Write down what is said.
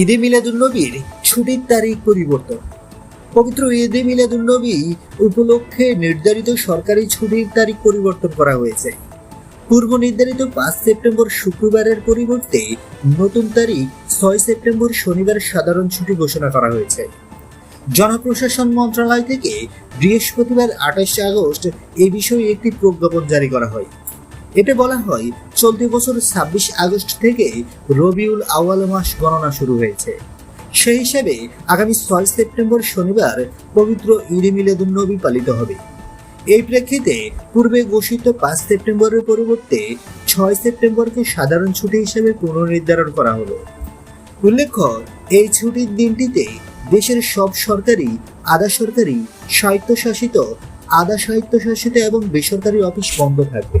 ঈদে মিলাদুন্নবীর ছুটির তারিখ পরিবর্তন। পবিত্র ঈদে মিলাদুন্নবী উপলক্ষে নির্ধারিত সরকারি ছুটির তারিখ পরিবর্তন করা হয়েছে। পূর্ব নির্ধারিত পাঁচ সেপ্টেম্বর শুক্রবারের পরিবর্তে নতুন তারিখ ছয় সেপ্টেম্বর শনিবার সাধারণ ছুটি ঘোষণা করা হয়েছে। জনপ্রশাসন মন্ত্রণালয় থেকে বৃহস্পতিবার আঠাশে আগস্ট এ বিষয়ে একটি প্রজ্ঞাপন জারি করা হয়। এতে বলা হয়, চলতি বছর ছাব্বিশ আগস্ট থেকে রবিউল আওয়াল মাস গণনা শুরু হয়েছে। সেই হিসাবে আগামী ছয় সেপ্টেম্বর শনিবার পবিত্র ঈদ মিলাদুন্নবী পালিত হবে। এই প্রেক্ষিতে পূর্বে ঘোষিত পাঁচ সেপ্টেম্বরের পরিবর্তে ছয় সেপ্টেম্বরকে সাধারণ ছুটি হিসেবে পুনর্নির্ধারণ করা হলো। উল্লেখ্য, এই ছুটির দিনটিতে দেশের সব সরকারি, আধা সরকারি, স্বায়ত্তশাসিত, আধা স্বায়ত্তশাসিত এবং বেসরকারি অফিস বন্ধ থাকবে।